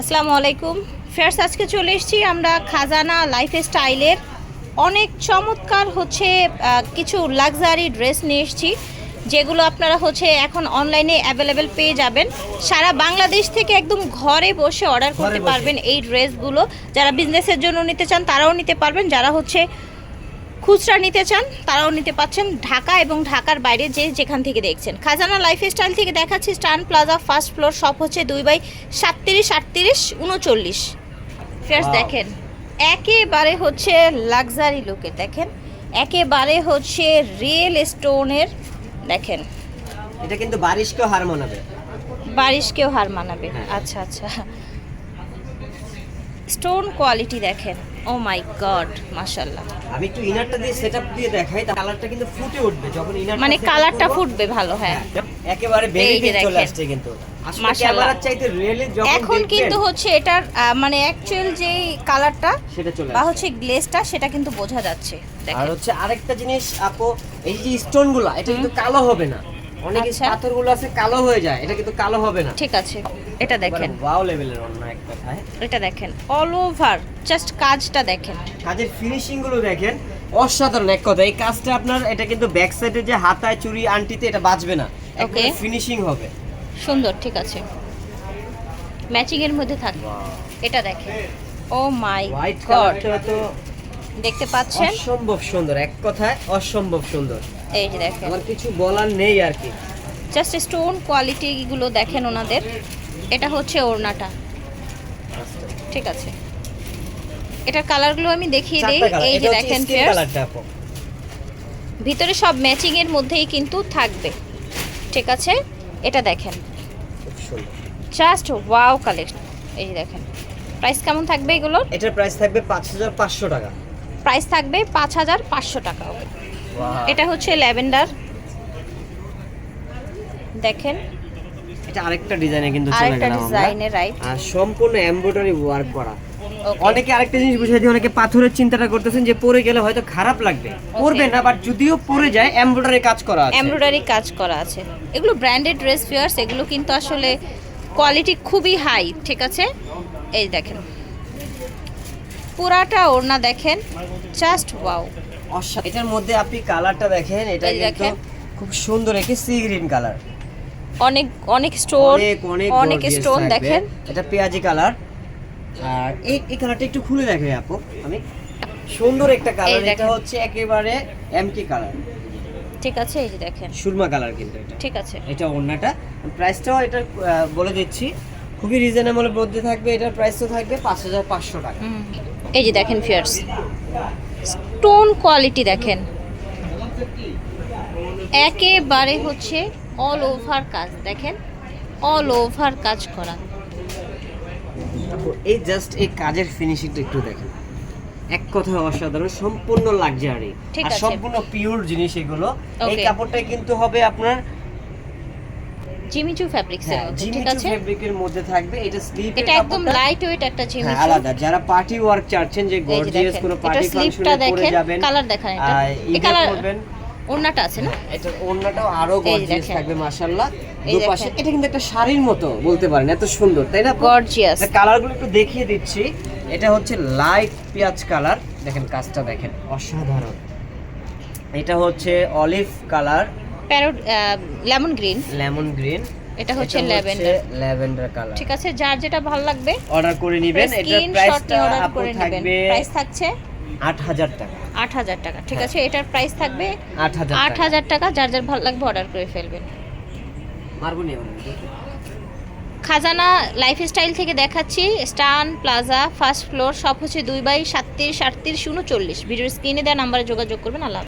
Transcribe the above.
আসসালামু আলাইকুম। ফেয়ার্স আজকে চলে এসেছি আমরা খাজানা লাইফ স্টাইলের অনেক চমৎকার হচ্ছে কিছু লাক্সারি ড্রেস নিয়ে এসেছি যেগুলো আপনারা হচ্ছে এখন অনলাইনে অ্যাভেলেবেল পেয়ে যাবেন। সারা বাংলাদেশ থেকে একদম ঘরে বসে অর্ডার করতে পারবেন এই ড্রেসগুলো। যারা বিজনেসের জন্য নিতে চান তারাও নিতে পারবেন। যারা হচ্ছে খুচরা নিতে চান তারাও নিতে পাচ্ছেন ঢাকা এবং ঢাকার বাইরে যে যেখান থেকে দেখছেন। খাজানা লাইফস্টাইল থেকে দেখাচ্ছি স্টান প্লাজা ফার্স্ট ফ্লোর সব হচ্ছে দুই বাই সাতত্রিশ আটত্রিশ উনচল্লিশ। ফেয়ার্স দেখেন একেবারে হচ্ছে লাক্সারি লুকে দেখেন একেবারে হচ্ছে রিয়েল স্টোনের দেখেন। এটা কিন্তু বারিশকেও হার মানাবে। বারিশকেও হার মানাবে হ্যাঁ। আচ্ছা আচ্ছা। স্টোন কোয়ালিটি দেখেন। ও মাই গড মাশাল্লাহ আমি একটু ইনারটা দিয়ে সেটআপ দিয়ে দেখাই তা কালারটা কিন্তু ফুটে উঠবে যখন ইনার মানে কালারটা ফুটবে ভালো হ্যাঁ। একেবারে এই বেবি পিঙ্ক চলে আসছে কিন্তু। মাশাআল্লাহ। চাইতে রিয়েলি যখন এখন কিন্তু হচ্ছে এটার মানে অ্যাকচুয়াল যে কালারটা সেটা চলে বা হচ্ছে গ্লেজটা সেটা কিন্তু বোঝা যাচ্ছে। আর হচ্ছে আরেকটা জিনিস আপু এই যে স্টোনগুলা এটা কিন্তু কালো হবে না। অনেক আচ্ছা। পাথরগুলো আছে কালো হয়ে যায়। এটা কিন্তু কালো হবে না। ঠিক আছে। এটা দেখেন। ওয়াও লেভেলের অন্য এক কথায়। এটা দেখেন। অল ওভার জাস্ট কাজটা দেখেন। কাজের ফিনিশিংগুলো দেখেন। অসাধারণ এক কথা এই কাজটা আপনার এটা কিন্তু ব্যাক সাইডে যে হাতায় চুরি আন্টিতে এটা বাজবে না। একদম ফিনিশিং হবে। সুন্দর ঠিক আছে। ম্যাচিং এর মধ্যে থাকবে এটা দেখেন। ও মাই গড দেখতে পাচ্ছেন? অসম্ভব সুন্দর। এক কথায় অসম্ভব সুন্দর। এই যে দেখেন। আমার কিছু বলার নেই আর কি। জাস্ট স্টোন কোয়ালিটি গুলো দেখেন ওনাদের। এটা হচ্ছে ওড়নাটা। ঠিক আছে। এটার কালারগুলো আমি দেখিয়ে দিই। এই যে দেখেন ভিতরে সব ম্যাচিং এর মধ্যেই কিন্তু থাকবে। ঠিক আছে? এটা দেখেন। জাস্ট ওয়াও কালেকশন এই যে দেখেন। প্রাইস কেমন থাকবে এগুলোর? এটার প্রাইস থাকবে পাঁচ হাজার পাঁচশো টাকা। প্রাইস থাকবে পাঁচ হাজার পাঁচশো টাকা। এটা হচ্ছে ল্যাভেন্ডার। দেখেন। এটা আরেকটা ডিজাইনে কিন্তু চলে আমরা। ডিজাইনের রাইট আর সম্পূর্ণ এমব্রয়ডারি ওয়ার্ক করা। অনেকে আরেকটা জিনিস বুঝাই দিয়ে অনেকে পাথরের চিন্তাটা করতেছেন যে পরে গেলে হয়তো খারাপ লাগবে। পরবে না বাট যদিও পরে যায় এমব্রয়ডারি কাজ করা আছে। এমব্রয়ডারি কাজ করা আছে। এগুলো ব্র্যান্ডেড ড্রেস ফিয়ার্স এগুলো কিন্তু আসলে কোয়ালিটি খুবই হাই ঠিক আছে? এই দেখেন। পুরাটা ওড়না দেখেন। জাস্ট ওয়াও এটার মধ্যে আপনি কালারটা দেখেন এটা কিন্তু দেখেন। খুব সুন্দর একটি সি গ্রিন কালার অনেক অনেক স্টোন অনেক স্টোন দেখেন। এটা পেঁয়াজি কালার আর এই এই কালারটা একটু খুলে দেখে আপু। আমি সুন্দর একটা কালার এটা হচ্ছে একেবারে এমটি কালার ঠিক আছে এই যে দেখেন। সুরমা কালার কিন্তু এটা। ঠিক আছে। এটা ওড়নাটা। প্রাইসটাও এটা বলে দিচ্ছি। খুবই রিজনেবল মধ্যে থাকবে এটার প্রাইসও থাকবে পাঁচ হাজার পাঁচশো টাকা। এই যে দেখেন ফিয়ার্স স্টোন কোয়ালিটি দেখেন। একেবারে হচ্ছে অল ওভার কাজ দেখেন? অল ওভার কাজ করা। এই জাস্ট এই কাজের ফিনিশিংটা একটু দেখেন। এক কথা অসাধারণ সম্পূর্ণ লাক্সারি আর। সম্পূর্ণ পিওর জিনিস এগুলো। এই. কাপড়টা কিন্তু হবে আপনার জিমিচু ফ্যাব্রিক্স এর হ্যাঁ মধ্যে ঠিক আছে? ফেব্রিকের মধ্যে থাকবে। এটা স্লিপ এটা একদম লাইট ওয়েট একটা হ্যাঁ জিমিচু আলাদা। যারা পার্টি ওয়ার্ক চাচ্ছেন যে গর্জিয়াস কোনো পার্টি ফাংশনে পরে যাবেন। কালার দেখেন এটা। এই কালার ওড়নাটা আছে না? এটা ওড়নাটাও আরও গর্জিয়াস থাকবে মাশাআল্লাহ। দুপাশে এটা কিন্তু একটা শাড়ির মতো বলতে পারেন এত সুন্দর তাই না গর্জিয়াস কালারগুলো একটু দেখিয়ে দিচ্ছি। এটা হচ্ছে লাইট পেঁয়াজ কালার দেখেন কাজটা দেখেন অসাধারণ। এটা হচ্ছে olive colour parrot lemon green lemon green এটা হচ্ছে ল্যাভেন্ডার ল্যাভেন্ডার কালার ঠিক আছে যার যেটা ভালো লাগবে অর্ডার করে নেবেন। স্ক্রিনশট প্রাইসটা আপু করে নেবেন। থাকবে প্রাইস থাকছে আট হাজার টাকা। আট হাজার টাকা ঠিক হ্যাঁ। আছে এটার প্রাইস থাকবে আট হাজার আট হাজার টাকা যার যার ভালো লাগবে অর্ডার করে ফেলবেন। মারবো নি খাজানা লাইফস্টাইল থেকে দেখাচ্ছি স্টান প্লাজা ফার্স্ট ফ্লোর সব হচ্ছে দুই বাই সাতত্রিশ আটত্রিশ উনচল্লিশ। ভিডিওর স্ক্রিনে দেওয়া নাম্বারে যোগাযোগ করবেন আল্লাহ।